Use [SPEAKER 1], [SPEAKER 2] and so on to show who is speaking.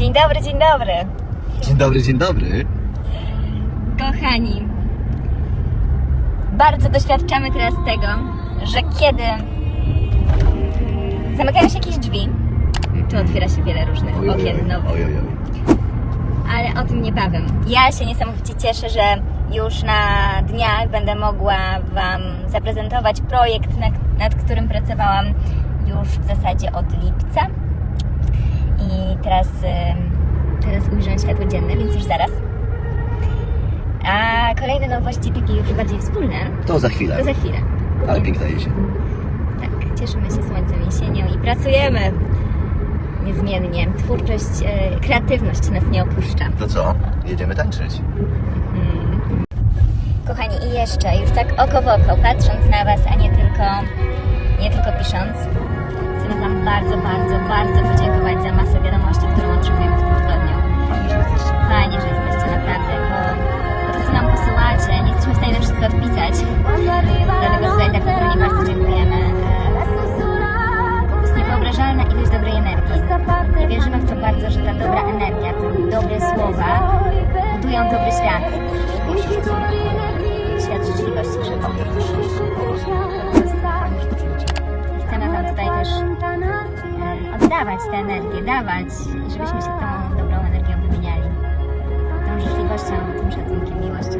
[SPEAKER 1] Dzień dobry, dzień dobry.
[SPEAKER 2] Dzień dobry, dzień dobry.
[SPEAKER 1] Kochani, bardzo doświadczamy teraz tego, że kiedy zamykają się jakieś drzwi, to otwiera się wiele różnych okien nowych.
[SPEAKER 2] oj, oj, oj.
[SPEAKER 1] Ale o tym niebawem. Ja się niesamowicie cieszę, że już na dniach będę mogła Wam zaprezentować projekt, nad, nad którym pracowałam już w zasadzie od lipca. I teraz, ujrzę światło dzienne, więc już zaraz. A kolejne nowości, takie już bardziej wspólne,
[SPEAKER 2] To za chwilę.
[SPEAKER 1] to za chwilę.
[SPEAKER 2] Ale piękna jesień.
[SPEAKER 1] Tak, cieszymy się słońcem jesienią i pracujemy niezmiennie. Twórczość, e, kreatywność nas nie opuszcza.
[SPEAKER 2] To co? Jedziemy tańczyć.
[SPEAKER 1] Kochani, i jeszcze, już tak oko w oko, patrząc na Was, a nie tylko, nie tylko pisząc, chcę Wam bardzo, bardzo, bardzo podziękować za masę wiadomości, którą otrzymujemy w ilość dobrej energii. I wierzymy w to bardzo, że ta dobra energia, te dobre słowa budują dobry świat. Świat życzliwości żywot. Chcemy Wam tutaj też oddawać tę energię, dawać, żebyśmy się tą dobrą energią wymieniali. Tą życzliwością, tym szacunkiem, miłością.